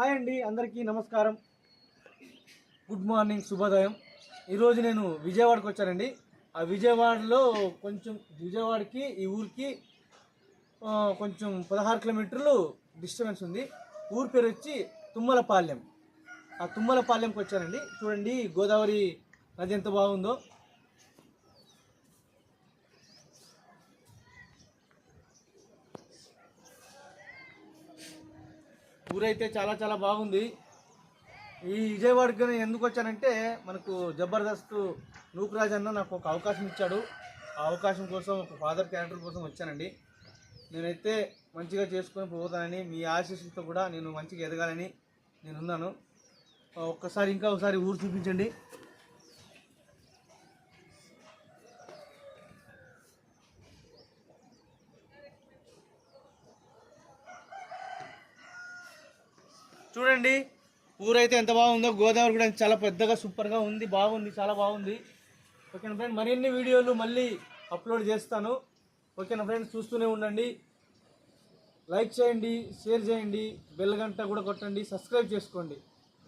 Hi అండి అందరికీ నమస్కారం. గుడ్ మార్నింగ్ శుభోదయం. ఈరోజు నేను విజయవాడకు వచ్చానండి. ఆ విజయవాడలో కొంచెం విజయవాడకి ఈ ఊరికి కొంచెం పదహారు కిలోమీటర్లు డిస్టర్బెన్స్ ఉంది. ఊరి పేరు వచ్చి తుమ్మలపాలెం. ఆ తుమ్మలపాలెంకి వచ్చానండి. చూడండి గోదావరి నది ఎంత బాగుందో. ఊరైతే చాలా చాలా బాగుంది. ఈ విజయవాడకి ఎందుకు వచ్చానంటే మనకు జబర్దస్త్ నూకరాజ్ అన్న నాకు ఒక అవకాశం ఇచ్చాడు. ఆ అవకాశం కోసం ఒక ఫాదర్ క్యారెక్టర్ కోసం వచ్చానండి. నేనైతే మంచిగా చేసుకొని పోతానని మీ ఆశీస్సులతో కూడా నేను మంచిగా ఎదగాలని నేను ఉన్నాను ఒక్కసారి ఇంకా ఒకసారి ఊరు చూపించండి. చూడండి ఊరైతే ఎంత బాగుందో. గోదావరి కూడా చాలా పెద్దగా సూపర్గా ఉంది బాగుంది చాలా బాగుంది. ఓకేనా ఫ్రెండ్ మరిన్ని వీడియోలు మళ్ళీ అప్లోడ్ చేస్తాను. ఓకేనా ఫ్రెండ్స్ చూస్తూనే ఉండండి. లైక్ చేయండి షేర్ చేయండి బెల్ గంట కూడా కొట్టండి సబ్స్క్రైబ్ చేసుకోండి.